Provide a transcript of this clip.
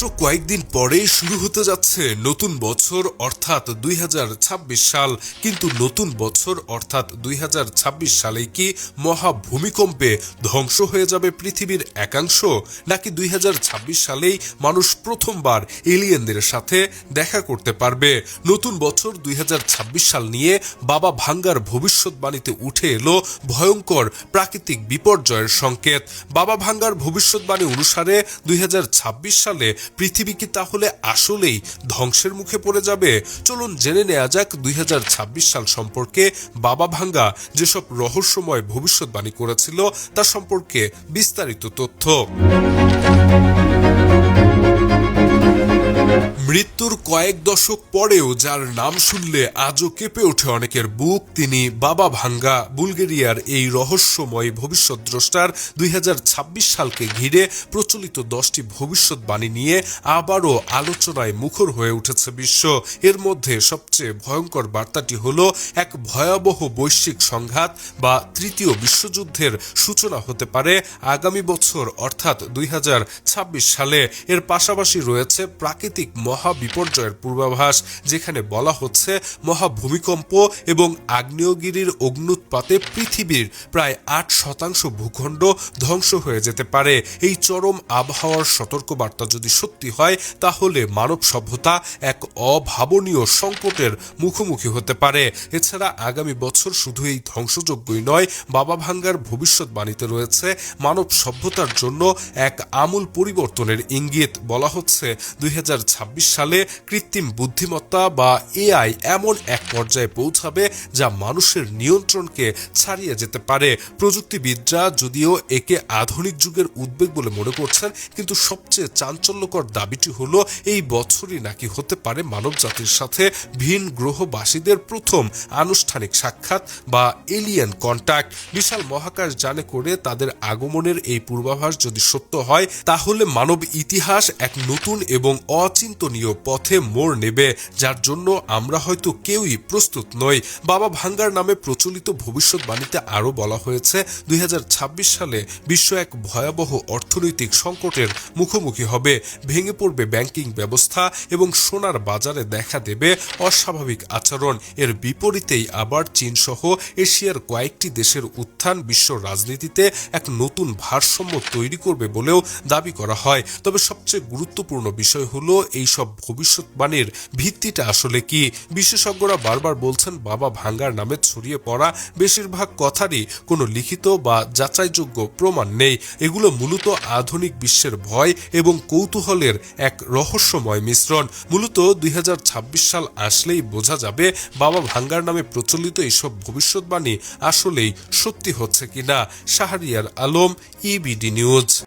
মাত্র কয়েকদিন পরেই শুরু হতে যাচ্ছে নতুন বছর অর্থাৎ দুই হাজার ছাব্বিশ সাল। কিন্তু নতুন বছর অর্থাৎ দুই সালেই কি মহা ভূমিকম্পে ধ্বংস হয়ে যাবে পৃথিবীর একাংশ? নাকি দুই হাজার ছাব্বিশ সালেই মানুষ প্রথমবার এলিয়েনদের সাথে দেখা করতে পারবে? নতুন বছর দুই হাজার ছাব্বিশ সাল নিয়ে বাবা ভাঙ্গার ভবিষ্যৎবাণীতে উঠে এলো ভয়ঙ্কর প্রাকৃতিক বিপর্যয়ের সংকেত। বাবা ভাঙ্গার ভবিষ্যৎবাণী অনুসারে দুই হাজার ছাব্বিশ সালে পৃথিবী কি তাহলে আসলেই ধ্বংসের মুখে পড়ে যাবে? চলুন জেনে নেওয়া যাক দুই হাজার ছাব্বিশ সাল সম্পর্কে বাবা ভাঙ্গা যেসব রহস্যময় ভবিষ্যৎবাণী করেছিল তা সম্পর্কে বিস্তারিত তথ্য। মৃত্যুর কয়েক দশক পরেও যার নাম শুনলে আজও কেঁপে ওঠে অনেকের বুক, তিনি বাবা ভাঙ্গা। বুলগেরিয়ার এই রহস্যময় ভবিষ্যৎ দ্রষ্টার দুই হাজার ছাব্বিশ সালকে ঘিরে প্রচলিত দশটি ভবিষ্যৎবাণী নিয়ে আবারও আলোচনায় মুখর হয়ে উঠেছে বিশ্ব। এর মধ্যে সবচেয়ে ভয়ঙ্কর বার্তাটি হল এক ভয়াবহ বৈশ্বিক সংঘাত বা তৃতীয় বিশ্বযুদ্ধের সূচনা হতে পারে আগামী বছর, অর্থাৎ দুই হাজার ছাব্বিশ সালে। এর পাশাপাশি রয়েছে প্রাকৃতিক মহা বিপর্যয়ের পূর্বাভাস, যেখানে বলা হচ্ছে মহা ভূমিকম্প এবং আগ্নেয়গিরির অগ্নুৎপাতে পৃথিবীর প্রায় আট শতাংশ ভূখণ্ড ধ্বংস হয়ে যেতে পারে। এই চরম আবহাওয়ার সতর্কবার্তা যদি সত্যি হয়, তাহলে মানব সভ্যতা এক অভাবনীয় সংকটের মুখোমুখি হতে পারে। এছাড়া আগামী বছর শুধু এই ধ্বংসযজ্ঞই নয় বাবা ভাঙ্গার ভবিষ্যৎবাণীতে রয়েছে, মানব সভ্যতার জন্য এক আমূল পরিবর্তনের ইঙ্গিত। বলা হচ্ছে, দুই হাজার ছাব্বিশ সালে কৃত্রিম বুদ্ধিমত্তা বা এআই এমন এক পর্যায়ে পৌঁছাবে যা মানুষের নিয়ন্ত্রণকে ছাড়িয়ে যেতে পারে। প্রযুক্তিবিদরা যদিও একে আধুনিক যুগের উদ্বেগ বলে মনে করছেন, কিন্তু সবচেয়ে চাঞ্চল্যকর দাবিটি হলো, এই বছরই নাকি হতে পারে মানব জাতির সাথে ভিন গ্রহবাসীদের প্রথম আনুষ্ঠানিক সাক্ষাৎ বা এলিয়েন কন্ট্যাক্ট বিশাল মহাকাশ যানে করে তাদের আগমনের এই পূর্বাভাস যদি সত্য হয়, তাহলে মানব ইতিহাস এক নতুন এবং অচিন্তনীয় পথে মোড় নেবে, যার জন্য আমরা হয়তো কেউই প্রস্তুত নই। বাবা ভাঙ্গার নামে প্রচলিত ভবিষ্যৎবাণীতে আরও বলা হয়েছে, দুই হাজার ছাব্বিশ সালে বিশ্ব এক ভয়াবহ অর্থনৈতিক সংকটের মুখোমুখি হবে। ভেঙে পড়বে ব্যাংকিং ব্যবস্থা এবং সোনার বাজারে দেখা দেবে অস্বাভাবিক আচরণ। এর বিপরীতেই আবার চীন সহ এশিয়ার কয়েকটি দেশের উত্থান বিশ্ব রাজনীতিতে এক নতুন ভারসাম্য তৈরি করবে বলেও দাবি করা হয়। তবে সবচেয়ে গুরুত্বপূর্ণ বিষয় হলো এই সব ভবিষ্যৎবাণীর ভিত্তিটা আসলে কি? বিশেষজ্ঞরা বারবার বলছেন, বাবা ভাঙ্গার নামে ছড়িয়ে পড়া বেশিরভাগ কথারই কোনো লিখিত বা যাচাইযোগ্য প্রমাণ নেই। এগুলো মূলত আধুনিক বিশ্বের ভয় এবং কৌতূহলের এক রহস্যময় মিশ্রণ। মূলত দুই হাজার ছাব্বিশ সাল আসলেই বোঝা যাবে বাবা ভাঙ্গার নামে প্রচলিত এইসব ভবিষ্যৎবাণী আসলেই সত্যি হচ্ছে কিনা। Shahriar Alam EBD news